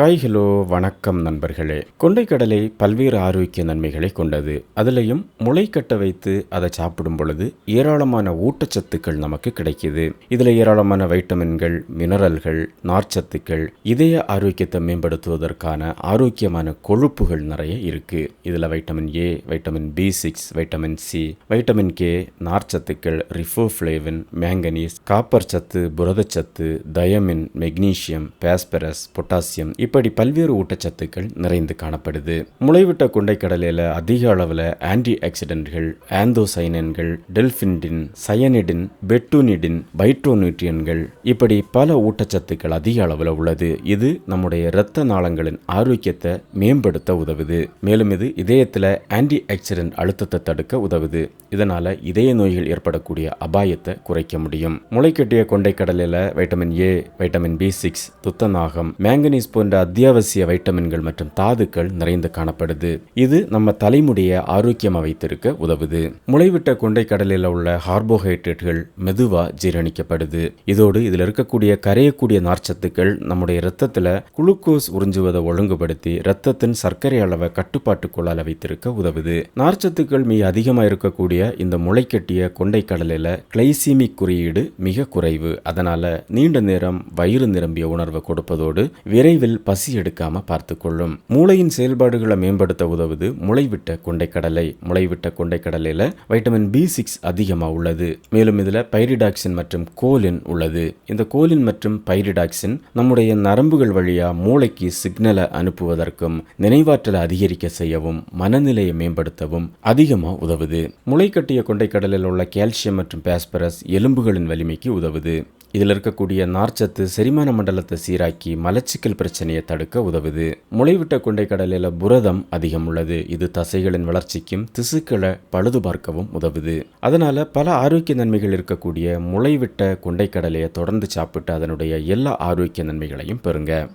Hi hello வணக்கம் நண்பர்களே. கொண்டைக்கடலை பல்வேறு ஆரோக்கிய நன்மைகளை கொண்டது. அதுலேயும் முளை கட்ட வைத்து அதை சாப்பிடும் பொழுது ஏராளமான ஊட்டச்சத்துக்கள் நமக்கு கிடைக்குது. இதில் ஏராளமான வைட்டமின்கள் மினரல்கள் நார்ச்சத்துக்கள் இதய ஆரோக்கியத்தை மேம்படுத்துவதற்கான ஆரோக்கியமான கொழுப்புகள் நிறைய இருக்கு. இதில் vitamin A vitamin B six vitamin C vitamin K நார்ச்சத்துக்கள் riboflavin manganese copper சத்து புரதச்சத்து தயமின் மெக்னீசியம் பாஸ்பரஸ் பொட்டாசியம் இப்படி பல்வேறு ஊட்டச்சத்துக்கள் நிறைந்து காணப்படுது. முளைவிட்ட கொண்டைக்கடலையில் அதிக அளவில் ஆன்டி ஆக்சிடென்ட்கள் ஆந்தோசைனன்கள் டெல்பின்டின் சயனிடின் பெட்டூனிடின் பைட்ரோநியூட்ரியன்கள் இப்படி பல ஊட்டச்சத்துக்கள் அதிக அளவில் உள்ளது. இது நம்முடைய இரத்த நாளங்களின் ஆரோக்கியத்தை மேம்படுத்த உதவுது. மேலும் இது இதயத்தில் ஆன்டி ஆக்சிடென்ட் அழுத்தத்தை தடுக்க உதவுது. இதனால இதய நோய்கள் ஏற்படக்கூடிய அபாயத்தை குறைக்க முடியும். முளைக்கட்டிய கொண்டைக்கடலையில் vitamin A vitamin B six துத்தநாகம் மேங்கனீஸ் போன்ற அத்தியாவசிய வைட்டமின்கள் மற்றும் தாதுக்கள் நிறைந்து காணப்படுது. இது நம்ம தலைமுடியை ஆரோக்கியமாக வைத்திருக்க உதவுது. முளைவிட்ட கொண்டைக்கடலில் உள்ள கார்போஹைட்ரேட்டுகள் மெதுவா ஜீரணிக்கப்படுது. இதோடு இதில் இருக்கக்கூடிய கரையக்கூடிய நார்ச்சத்துக்கள் நம்முடைய இரத்தத்தில் குளுக்கோஸ் உறிஞ்சுவதை ஒழுங்குபடுத்தி இரத்தத்தின் சர்க்கரை அளவை கட்டுப்பாட்டுக்குள்ளால் வைத்திருக்க உதவுது. நார்ச்சத்துக்கள் மிக அதிகமாக இருக்கக்கூடிய இந்த முளைக்கட்டிய கொண்டைக்கடலில் கிளைசீமிக் குறியீடு மிக குறைவு. அதனால நீண்ட நேரம் வயிறு நிரம்பிய உணர்வை கொடுப்பதோடு விரைவில் பசி எடுக்காம பார்த்துக்கொள்ளும். மூளையின் செயல்பாடுகளை மேம்படுத்த உதவுது முளைவிட்ட கொண்டைக்கடலை. முளைவிட்ட கொண்டைக்கடலையில் வைட்டமின் பி சிக்ஸ் அதிகமாக உள்ளது. மேலும் இதில் பைரிடாக்சின் மற்றும் கோலின் உள்ளது. இந்த கோலின் மற்றும் பைரிடாக்சின் நம்முடைய நரம்புகள் வழியா மூளைக்கு சிக்னலை அனுப்புவதற்கும் நினைவாற்றலை அதிகரிக்க செய்யவும் மனநிலையை மேம்படுத்தவும் அதிகமாக உதவுது. முளைக்கட்டிய கொண்டைக்கடலில் உள்ள கால்சியம் மற்றும் பாஸ்பரஸ் எலும்புகளின் வலிமைக்கு உதவுது. இதில் இருக்கக்கூடிய நார்ச்சத்து செரிமான மண்டலத்தை சீராக்கி மலச்சிக்கல் பிரச்சனையை தடுக்க உதவுது. முளைவிட்ட கொண்டைக்கடலில் புரதம் அதிகம் உள்ளது. இது தசைகளின் வளர்ச்சிக்கும் திசுக்களை பழுது பார்க்கவும் உதவுது. அதனால பல ஆரோக்கிய நன்மைகள் இருக்கக்கூடிய முளைவிட்ட கொண்டைக்கடலையை தொடர்ந்து சாப்பிட்டு அதனுடைய எல்லா ஆரோக்கிய நன்மைகளையும் பெறுங்க.